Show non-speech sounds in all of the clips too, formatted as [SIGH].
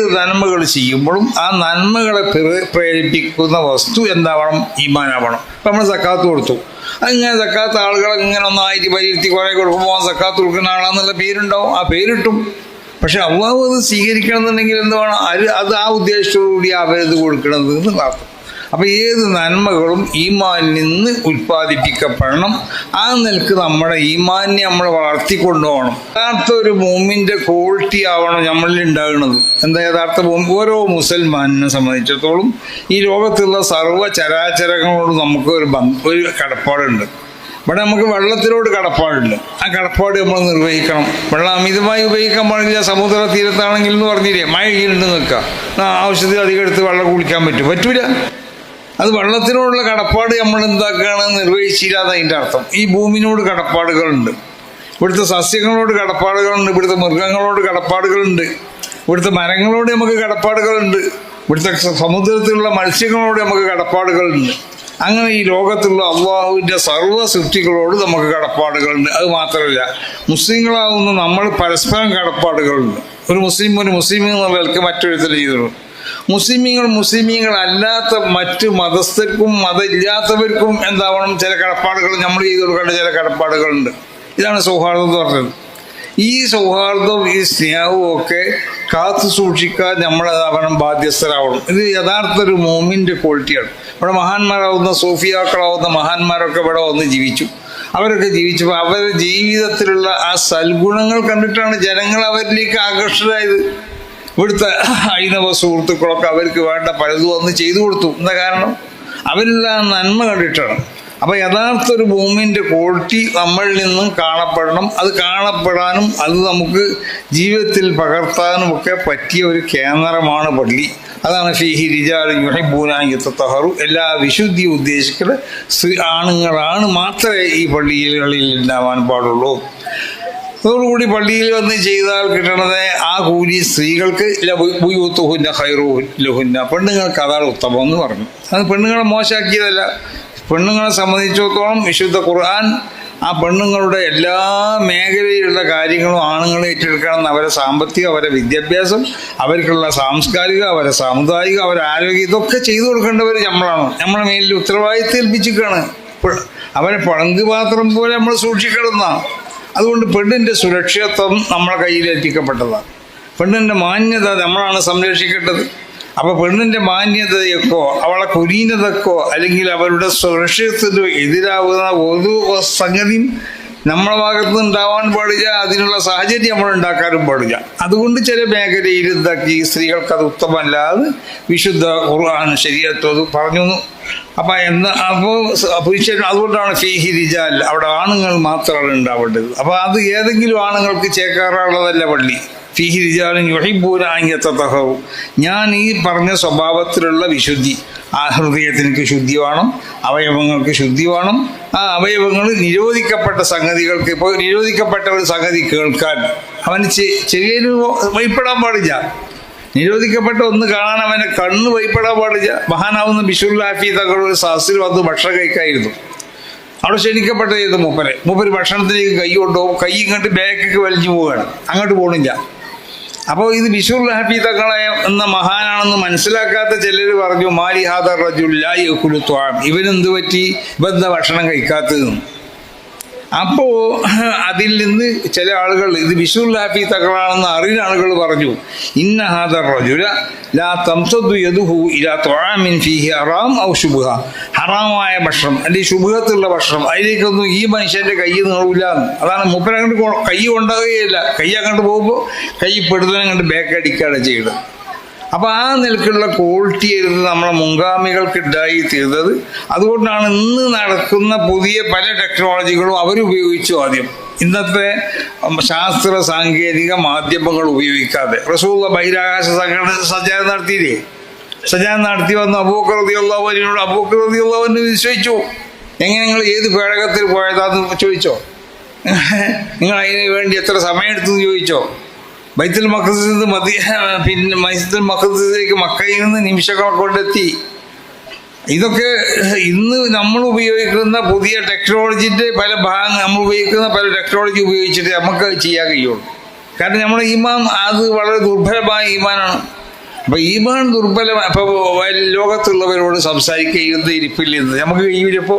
ഏത് നന്മകൾ ചെയ്യുമ്പോഴും ആ നന്മകളെ പ്ര- പ്രേരിപ്പിക്കുന്ന വസ്തു എന്താവണം? ഈമാനാവണം. ഇപ്പം നമ്മൾ സക്കാത്ത് കൊടുത്തു. അങ്ങനെ സക്കാത്ത്? ആളുകൾ ഇങ്ങനെ ഒന്നായിട്ട് പരിയിരുത്തി കുറേ കൊടുക്കുമ്പോൾ സക്കാത്ത് കൊടുക്കുന്ന ആളാന്നുള്ള പേരുണ്ടാവും ആ പേരിട്ടും. പക്ഷെ അള്ളാഹു അത് സ്വീകരിക്കണം എന്നുണ്ടെങ്കിൽ എന്ത് വേണം അത് ആ ഉദ്ദേശത്തോടുകൂടി അവരത് കൊടുക്കണത് എന്ന് അർത്ഥം അപ്പൊ ഏത് നന്മകളും ഈമാനിൽ നിന്ന് ഉൽപ്പാദിപ്പിക്കപ്പെടണം. ആ നിലയ്ക്ക് നമ്മുടെ ഈമാനെ നമ്മൾ വളർത്തിക്കൊണ്ടുപോകണം. യഥാർത്ഥ ഒരു ഭൂമിന്റെ ക്വാളിറ്റി ആവണം നമ്മളിൽ ഉണ്ടാകുന്നത്. എന്താ യഥാർത്ഥ ഭൂമി? ഓരോ മുസൽമാനിനെ സംബന്ധിച്ചിടത്തോളം ഈ ലോകത്തുള്ള സർവ ചരാചരങ്ങളോട് നമുക്ക് ഒരു ഒരു കടപ്പാടുണ്ട്. ഇവിടെ നമുക്ക് വെള്ളത്തിനോട് കടപ്പാടുണ്ട്. ആ കടപ്പാട് നമ്മൾ നിർവഹിക്കണം. വെള്ളം അമിതമായി ഉപയോഗിക്കാൻ പാടില്ല. സമുദ്ര തീരത്താണെങ്കിൽ എന്ന് പറഞ്ഞില്ലേ? മഴ കീഴിട്ട് നിൽക്കുക. ആവശ്യത്തിൽ അധികം എടുത്ത് വെള്ളം കുളിക്കാൻ പറ്റും. പറ്റൂല. അത് വെള്ളത്തിനോടുള്ള കടപ്പാട് നമ്മൾ എന്താക്കുകയാണ് നിർവഹിച്ചില്ല എന്നതിന്റെ അർത്ഥം. ഈ ഭൂമിനോട് കടപ്പാടുകളുണ്ട്. ഇവിടുത്തെ സസ്യങ്ങളോട് കടപ്പാടുകളുണ്ട്. ഇവിടുത്തെ മൃഗങ്ങളോട് കടപ്പാടുകളുണ്ട്. ഇവിടുത്തെ മരങ്ങളോട് നമുക്ക് കടപ്പാടുകളുണ്ട്. ഇവിടുത്തെ സമുദ്രത്തിലുള്ള മത്സ്യങ്ങളോട് നമുക്ക് കടപ്പാടുകളുണ്ട്. അങ്ങനെ ഈ ലോകത്തുള്ള അള്ളാഹുവിന്റെ സർവ സൃഷ്ടികളോട് നമുക്ക് കടപ്പാടുകളുണ്ട്. അത് മാത്രമല്ല മുസ്ലിങ്ങളാവുന്ന നമ്മൾ പരസ്പരം കടപ്പാടുകളുണ്ട്. ഒരു മുസ്ലിം ഒരു മുസ്ലിം എന്നുള്ള നിലയ്ക്ക് മറ്റൊരുത്തൽ മുസ്ലിമീങ്ങൾ മുസ്ലിമീങ്ങൾ അല്ലാത്ത മറ്റ് മതസ്ഥർക്കും മതമില്ലാത്തവർക്കും എന്താവണം ചില കടപ്പാടുകൾ നമ്മൾ ചെയ്ത് കൊടുക്കേണ്ട ചില കടപ്പാടുകളുണ്ട്. ഇതാണ് സൗഹാർദ്ദം എന്ന് പറഞ്ഞത്. ഈ സൗഹാർദ്ദവും ഈ സ്നേഹവും ഒക്കെ കാത്തു സൂക്ഷിക്കാൻ നമ്മൾ അവനം ബാധ്യസ്ഥരാവണം. ഇത് യഥാർത്ഥ ഒരു മോമിന്റെ ക്വാളിറ്റിയാണ്. ഇവിടെ മഹാന്മാരാവുന്ന സൂഫിയാക്കളാവുന്ന മഹാന്മാരൊക്കെ ഇവിടെ വന്ന് ജീവിച്ചു. അവരൊക്കെ ജീവിച്ചപ്പോൾ അവരുടെ ജീവിതത്തിലുള്ള ആ സൽഗുണങ്ങൾ കണ്ടിട്ടാണ് ജനങ്ങൾ അവരിലേക്ക് ആകർഷകരായത് ഇവിടുത്തെ ഹൈന്ദവ സുഹൃത്തുക്കളൊക്കെ അവർക്ക് വേണ്ട പലതും അന്ന് ചെയ്തു കൊടുത്തു. എന്താ കാരണം? അവരെല്ലാം നന്മ കണ്ടിട്ടാണ്. അപ്പൊ യഥാർത്ഥ ഒരു ഭൂമിന്റെ ക്വാളിറ്റി നമ്മളിൽ നിന്നും കാണപ്പെടണം. അത് കാണപ്പെടാനും അത് നമുക്ക് ജീവിതത്തിൽ പകർത്താനും ഒക്കെ പറ്റിയ ഒരു കേന്ദ്രമാണ് പള്ളി. അതാണ് ഫിഹി റിജാലിബൂനായിത്തഹറു എല്ലാ വിശുദ്ധി ഉദ്ദേശിക്കുന്ന സ്ത്രീ ആണുങ്ങളാണ് മാത്രമേ ഈ പള്ളികളിൽ ഉണ്ടാവാൻ പാടുള്ളൂ. അതോടുകൂടി പള്ളിയിൽ വന്ന് ചെയ്താൽ കിട്ടണത് ആ കൂലി സ്ത്രീകൾക്ക് ലഹുന്ന ഹൈറു ലഹുന്ന. പെണ്ണുങ്ങൾക്ക് അതാണ് ഉത്തമം എന്ന് പറഞ്ഞു. അത് പെണ്ണുങ്ങളെ മോശമാക്കിയതല്ല. പെണ്ണുങ്ങളെ സംബന്ധിച്ചിടത്തോളം വിശുദ്ധ ഖുർആൻ ആ പെണ്ണുങ്ങളുടെ എല്ലാ മേഖലയിലുള്ള കാര്യങ്ങളും ആണുങ്ങൾ ഏറ്റെടുക്കണം അവരെ സാമ്പത്തികം അവരെ വിദ്യാഭ്യാസം അവർക്കുള്ള സാംസ്കാരിക അവരെ സാമുദായിക അവരെ ആരോഗ്യം ഇതൊക്കെ ചെയ്തു കൊടുക്കേണ്ടവർ നമ്മളാണ്. നമ്മളെ മേലിൽ ഉത്തരവാദിത്തം ഏൽപ്പിച്ചിരിക്കുകയാണ്. അവരെ അവരെ പാത്രം പോലെ നമ്മൾ സൂക്ഷിക്കണമെന്നാണ്. അതുകൊണ്ട് പെണ്ണിന്റെ സുരക്ഷിതത്വം നമ്മളെ കയ്യിൽ ഏൽപ്പിക്കപ്പെട്ടതാണ് പെണ്ണിന്റെ മാന്യത നമ്മളാണ് സംരക്ഷിക്കേണ്ടത്. അപ്പോൾ പെണ്ണിന്റെ മാന്യതയൊക്കോ അവളെ കുലീനതക്കോ അല്ലെങ്കിൽ അവരുടെ സുരക്ഷിതത്വത്തിനോ എതിരാവുന്ന ഒരു സംഗതിയും നമ്മളെ ഭാഗത്ത് ഉണ്ടാവാൻ പാടില്ല അതിനുള്ള സാഹചര്യം നമ്മൾ ഉണ്ടാക്കാനും പാടില്ല. അതുകൊണ്ട് ചില മേഖലയിൽ ഇതാക്കി സ്ത്രീകൾക്ക് അത് ഉത്തമല്ലാതെ വിശുദ്ധ ഖുർആൻ ശരീരത്വം പറഞ്ഞു. അപ്പൊ എന്ന് അപ്പോൾ പുരുഷൻ അതുകൊണ്ടാണ് ഫീഹി റിജാൽ അവിടെ ആണുങ്ങൾ മാത്രമാണ് ഉണ്ടാവേണ്ടത്. അപ്പൊ അത് ഏതെങ്കിലും ആണുങ്ങൾക്ക് ചേക്കാറുള്ളതല്ല പള്ളി. ഫീഹി റിജാലും യുഹിബൂരാങ്ങിയത്തഹവും ഞാൻ ഈ പറഞ്ഞ സ്വഭാവത്തിലുള്ള വിശുദ്ധി. ആ ഹൃദയത്തിനൊക്കെ ശുദ്ധി വേണം അവയവങ്ങൾക്ക് ശുദ്ധി വേണം. ആ അവയവങ്ങൾ നിരോധിക്കപ്പെട്ട സംഗതികൾക്ക് ഇപ്പോൾ നിരോധിക്കപ്പെട്ട ഒരു സംഗതി കേൾക്കാൻ അവന് ചെ- ചെവിയിൽ വഴിപ്പെടാൻ പാടില്ല. നിരോധിക്കപ്പെട്ട ഒന്ന് കാണാൻ അവനെ കണ്ണ് വൈപ്പെടാൻ പാടില്ല. മഹാനാവുന്ന ബിഷുല്ലാഫി തങ്ങളുടെ സഹസിൽ വന്ന് ഭക്ഷണം കഴിക്കായിരുന്നു. അവിടെ ക്ഷണിക്കപ്പെട്ട ചെയ്ത് മൂപ്പരെ? മൂപ്പര് ഭക്ഷണത്തിലേക്ക് കൈ കൊണ്ടുപോകും കൈ ഇങ്ങോട്ട് ബാക്കൊക്കെ വലിച്ചു പോവുകയാണ്. അങ്ങോട്ട് പോകണില്ല അപ്പോൾ ഇത് ബിഷുർ ഹാഫി തങ്ങളെ എന്ന മഹാനാണെന്ന് മനസ്സിലാക്കാത്ത ചിലർ പറഞ്ഞു മാലി ഹാദർ റജുല്ലായി കുലുത്വാം ഇവനെന്ത് പറ്റി? ഇവന്താ ഭക്ഷണം കഴിക്കാത്തതെന്ന്. അപ്പോ അതിൽ നിന്ന് ചില ആളുകൾ ഇത് വിഷു ഹാഫി തകളാണെന്ന് അറിയുന്ന ആളുകൾ പറഞ്ഞു ഇന്ന ഹാദർ റജുല ലാ തംസദു യദുഹു ഇലാ തൊഴാമിൻ ഫീഹി ഹറാം ഔ ശുബ്ഹ. ഹറാമായ ഭക്ഷണം അല്ലെങ്കിൽ ശുഭകത്തുള്ള ഭക്ഷണം അതിലേക്കൊന്നും ഈ മനുഷ്യന്റെ കൈ നീളൂല അതാണ് മൂപ്പര കണ്ട് കൊ- കൈ കൊണ്ടാകുകയില്ല കൈ അങ്ങോട്ട് പോകുമ്പോൾ കൈ പെടുന്നതിനെ കണ്ട് ബേക്കടിക്കുകയാണ് ചെയ്യുന്നത് അപ്പൊ ആ നിലക്കുള്ള ക്വാളിറ്റി ആയിരുന്നു നമ്മളെ മുൻഗാമികൾക്ക് ഉണ്ടായി തീർന്നത് അതുകൊണ്ടാണ് ഇന്ന് നടക്കുന്ന പുതിയ പല ടെക്നോളജികളും അവരുപയോഗിച്ചു ആദ്യം. ഇന്നത്തെ ശാസ്ത്ര സാങ്കേതിക മാധ്യമങ്ങൾ ഉപയോഗിക്കാതെ. റസൂള്ള ബഹിരാകാശ സംഘടന സജ്ജാരം നടത്തിയില്ലേ? സജ്ജാരം നടത്തി വന്ന. അബൂക്കറതിയുള്ളവനോട് അബൂക്കറതിയുള്ളവന് നിശ്ചയിച്ചു എങ്ങനെ നിങ്ങൾ ഏത് പേടകത്തിൽ പോയതാന്ന് ചോദിച്ചോ? [LAUGHS] നിങ്ങൾ അതിന് വേണ്ടി എത്ര സമയം എടുത്തു ചോദിച്ചോ? ബൈത്തുൽ മക്കസിന്ന് മദി പിന്നെ മൈസുൽ മക്കസിലേക്ക് മക്കയിൽ നിന്ന് നിമിഷങ്ങൾ കൊണ്ടെത്തി ഇതൊക്കെ ഇന്ന് നമ്മൾ ഉപയോഗിക്കുന്ന പുതിയ ടെക്നോളജിന്റെ പല ഭാഗം നമ്മൾ ഉപയോഗിക്കുന്ന പല ടെക്നോളജി ഉപയോഗിച്ചിട്ട് നമുക്ക് ചെയ്യാൻ കഴിയുള്ളൂ. കാരണം നമ്മുടെ ഈമാൻ അത് വളരെ ദുർബലമായ ഈമാനാണ്. അപ്പൊ ഈമാൻ ദുർബലമായ അപ്പൊ ലോകത്തുള്ളവരോട് സംസാരിക്കുന്നത് ഇരിപ്പില്ല നമുക്ക് കഴിയില്ലപ്പോ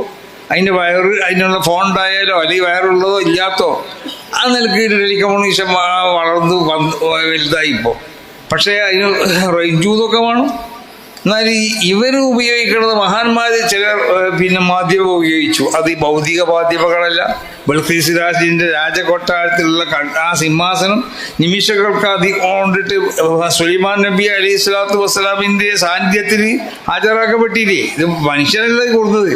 അതിന്റെ വയറ് അതിനുള്ള ഫോൺ ഉണ്ടായാലോ? അല്ലെങ്കിൽ വയറുള്ളതോ ഇല്ലാത്തോ ആ നിലയ്ക്ക് കമ്മ്യൂണിസം വളർന്നു വന്ന് വലുതായി ഇപ്പോൾ പക്ഷേ അതിന് റേഞ്ചൂതൊക്കെ വേണം. എന്നാൽ ഇവർ ഉപയോഗിക്കുന്നത് മഹാന്മാർ ചിലർ പിന്നെ മാധ്യമം ഉപയോഗിച്ചു. അത് ഈ ഭൗതിക മാധ്യമങ്ങളല്ല. ബൽഖീസ് രാജിന്റെ രാജകൊട്ടാരത്തിലുള്ള ആ സിംഹാസനം നിമിഷങ്ങൾക്ക് അധികം കൊണ്ടിട്ട് സുലൈമാൻ നബി അലി സ്വലാത്തു വസ്സലാമിന്റെ സാന്നിധ്യത്തിൽ ഹാജരാക്കപ്പെട്ടില്ലേ? ഇത് മനുഷ്യരല്ല കൊടുത്തത്?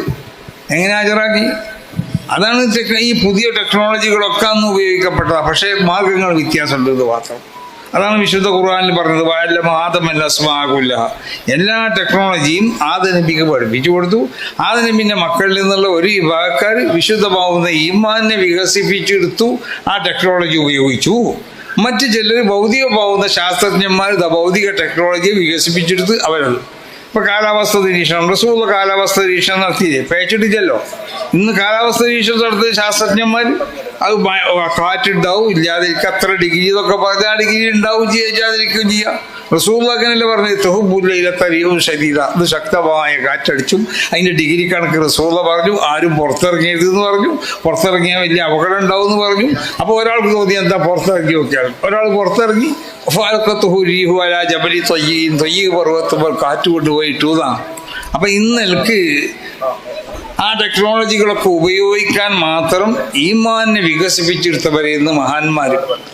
എങ്ങനെ ഹാജരാക്കി? അതാണ് ഈ പുതിയ ടെക്നോളജികളൊക്കെ അന്ന് ഉപയോഗിക്കപ്പെട്ടത്. പക്ഷേ മാർഗങ്ങൾ വ്യത്യാസമുണ്ട് ഇത് മാത്രം. അതാണ് വിശുദ്ധ ഖുർആനിൽ പറഞ്ഞത് വയല്ലം ആദമല്ല അസ്മാകുല്ല എല്ലാ ടെക്നോളജിയും ആദനബിക്ക് പഠിപ്പിച്ചു കൊടുത്തു. ആദനബിന്റെ മക്കളിൽ നിന്നുള്ള ഒരു വിഭാഗക്കാർ വിശുദ്ധമാവുന്ന ഈമാനെ വികസിപ്പിച്ചെടുത്തു ആ ടെക്നോളജി ഉപയോഗിച്ചു. മറ്റു ചിലർ ഭൗതികമാവുന്ന ശാസ്ത്രജ്ഞന്മാർ ഭൗതിക ടെക്നോളജിയെ വികസിപ്പിച്ചെടുത്ത് അവരത് ഇപ്പൊ കാലാവസ്ഥ നിരീക്ഷണം റസൂള്ള കാലാവസ്ഥ നിരീക്ഷണം നടത്തിയില്ലേ? പേച്ചിട്ടില്ലല്ലോ. ഇന്ന് കാലാവസ്ഥ നിരീക്ഷണം നടത്തിയ ശാസ്ത്രജ്ഞന്മാർ അത് കാറ്റുണ്ടാവും ഇല്ലാതിരിക്കും അത്ര ഡിഗ്രി ഇതൊക്കെ പറഞ്ഞാൽ ഡിഗ്രി ഉണ്ടാവും ചെയ്യാതിരിക്കുകയും ചെയ്യാം. റസൂള്ള അങ്ങനെയല്ലേ പറഞ്ഞത്? തെഹുബുല്ലയിലത്തറിയവും ശരീര അത് ശക്തമായ കാറ്റടിച്ചും അതിന്റെ ഡിഗ്രി കണക്ക് റസൂള പറഞ്ഞു ആരും പുറത്തിറങ്ങിയത് എന്ന് പറഞ്ഞു പുറത്തിറങ്ങിയാൽ വലിയ അപകടം ഉണ്ടാവും എന്ന് പറഞ്ഞു. അപ്പോൾ ഒരാൾക്ക് തോന്നി എന്താ പുറത്തിറങ്ങി നോക്കിയാൽ ഒരാൾ പുറത്തിറങ്ങി ജബലി തൊയ്യീൻ. തൊയ്യ പർവത്തുമ്പോൾ കാറ്റ് കൊണ്ടുപോയിട്ടു അപ്പൊ ഇന്നൽക്ക് ആ ടെക്നോളജികളൊക്കെ ഉപയോഗിക്കാൻ മാത്രം ഈമാനെ വികസിപ്പിച്ചെടുത്തവരെയെന്ന് മഹാന്മാർ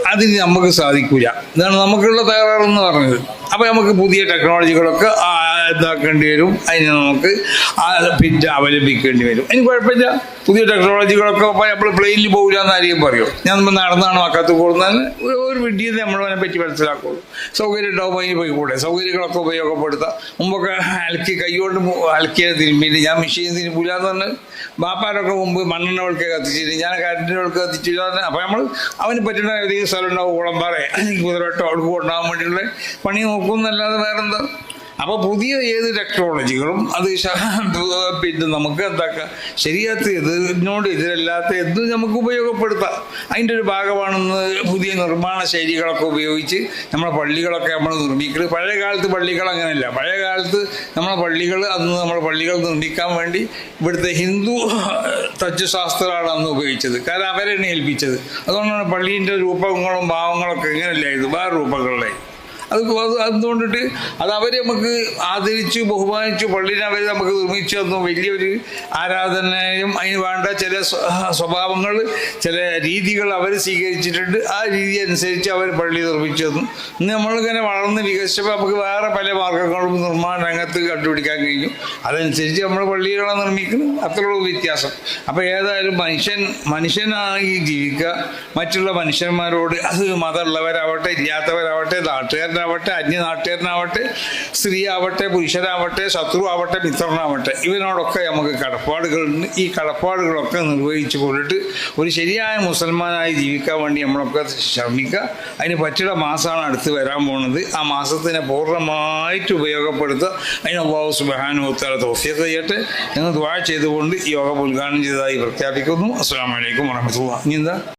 അതിന് നമുക്ക് സാധിക്കൂല. ഇതാണ് നമുക്കുള്ള തകരാറെന്ന് പറഞ്ഞത്. അപ്പൊ നമുക്ക് പുതിയ ടെക്നോളജികളൊക്കെ ആ ഇതാക്കേണ്ടി വരും. അതിനെ നമുക്ക് പിന്നെ അവലംബിക്കേണ്ടി വരും. അതിന് കുഴപ്പമില്ല. പുതിയ ടെക്നോളജികളൊക്കെ നമ്മൾ പ്ലെയിനിൽ പോകില്ല എന്ന് ആരെയും പറയും. ഞാൻ നമ്മൾ നടന്നാണ് മക്കത്ത് പോകുന്നത്. ഒരു വിഡ്ഢിയെ നമ്മൾ അതിനെ പറ്റി മനസ്സിലാക്കുള്ളൂ. സൗകര്യം ഉണ്ടാവും അതിന് പോയി കൂടെ. സൗകര്യങ്ങളൊക്കെ ഉപയോഗപ്പെടുത്താം. മുമ്പൊക്കെ അലക്കി കൈകൊണ്ട് അലക്കിയ തിരുമ്പിയിട്ട് ഞാൻ മെഷീൻ തിരുമ്പില്ല എന്ന് പറഞ്ഞാൽ ബാപ്പാരൊക്കെ മുമ്പ് മണ്ണെണ്ണ വിളക്ക് കത്തിച്ചിട്ട് ഞാൻ കരണ്ടിന് വിളക്ക് കത്തിച്ചില്ല അപ്പം നമ്മൾ അവന് പറ്റുന്ന ഏതെങ്കിലും സ്ഥലം ഉണ്ടാവും. കുളമ്പാറ അല്ലെങ്കിൽ കുതിരവട്ടോ അവൾക്ക് കൊണ്ടാകാൻ വേണ്ടിയുള്ള പണി നോക്കുന്നല്ലാതെ വേറെന്താ? അപ്പോൾ പുതിയ ഏത് ടെക്നോളജികളും അത് പിന്നെ നമുക്ക് എന്താക്കാം? ശരിയാത്ത ഇതിനോട് എതിരല്ലാത്ത എന്തും നമുക്ക് ഉപയോഗപ്പെടുത്താം. അതിന്റെ ഒരു ഭാഗമാണെന്ന് പുതിയ നിർമ്മാണ ശൈലികളൊക്കെ ഉപയോഗിച്ച് നമ്മുടെ പള്ളികളൊക്കെ നമ്മൾ നിർമ്മിക്കുന്നത് പഴയ കാലത്ത് പള്ളികൾ അങ്ങനെയല്ല. പഴയ കാലത്ത് നമ്മളെ പള്ളികൾ അന്ന് നമ്മുടെ പള്ളികൾ നിർമ്മിക്കാൻ വേണ്ടി ഇവിടുത്തെ ഹിന്ദു തച്ചുശാസ്ത്രമാണ് അന്ന് ഉപയോഗിച്ചത്. കാരണം അവരെന്നെ ഏൽപ്പിച്ചത്. അതുകൊണ്ടാണ് പള്ളീന്റെ രൂപങ്ങളും ഭാവങ്ങളൊക്കെ ഇങ്ങനെയല്ലായിരുന്നു. വേറെ രൂപങ്ങളിലായി അത് അത് അതുകൊണ്ടിട്ട് അത് അവർ നമുക്ക് ആദരിച്ച് ബഹുമാനിച്ചു പള്ളിനെ അവർ നമുക്ക് നിർമ്മിച്ചു തന്നു. വലിയൊരു ആരാധനയും അതിന് വേണ്ട ചില സ്വ- സ്വഭാവങ്ങൾ ചില രീതികൾ അവർ സ്വീകരിച്ചിട്ടുണ്ട്. ആ രീതി അനുസരിച്ച് അവർ പള്ളി നിർമ്മിച്ചു തന്നു. ഇന്ന് നമ്മളിങ്ങനെ വളർന്ന് വികസിച്ചപ്പോൾ നമുക്ക് വേറെ പല മാർഗങ്ങളും നിർമ്മാണ രംഗത്ത് കണ്ടുപിടിക്കാൻ കഴിഞ്ഞു. അതനുസരിച്ച് നമ്മൾ പള്ളികളെ നിർമ്മിക്കുന്നു അത്രയുള്ള വ്യത്യാസം. അപ്പോൾ ഏതായാലും മനുഷ്യൻ മനുഷ്യനായി ജീവിക്കുക. മറ്റുള്ള മനുഷ്യന്മാരോട് അത് മതമുള്ളവരാവട്ടെ ഇല്ലാത്തവരാവട്ടെ നാട്ടുകാരനാവട്ടെ അന്യ നാട്ടുകാരനാവട്ടെ സ്ത്രീ ആവട്ടെ പുരുഷനാവട്ടെ ശത്രു ആവട്ടെ മിത്രനാവട്ടെ ഇവനോടൊക്കെ നമുക്ക് കടപ്പാടുകളുണ്ട് ഈ കടപ്പാടുകളൊക്കെ നിർവഹിച്ചു കൊണ്ടിട്ട് ഒരു ശരിയായ മുസൽമാനായി ജീവിക്കാൻ വേണ്ടി നമ്മളൊക്കെ ശ്രമിക്കുക. അതിന് പറ്റിയ മാസമാണ് അടുത്ത് വരാൻ പോകുന്നത് ആ മാസത്തിനെ പൂർണമായിട്ട് ഉപയോഗപ്പെടുത്തുക. അതിന് അള്ളാഹു സുബാനുത്താല തോഫിയത് ചെയ്യട്ടെ എന്ന് ദ്വാ ചെയ്തുകൊണ്ട് യോഗം ഉദ്ഘാടനം ചെയ്തതായി പ്രഖ്യാപിക്കുന്നു. അസ്സാം വലൈക്കും വറഹമത്തുള്ള ഇനി എന്താ?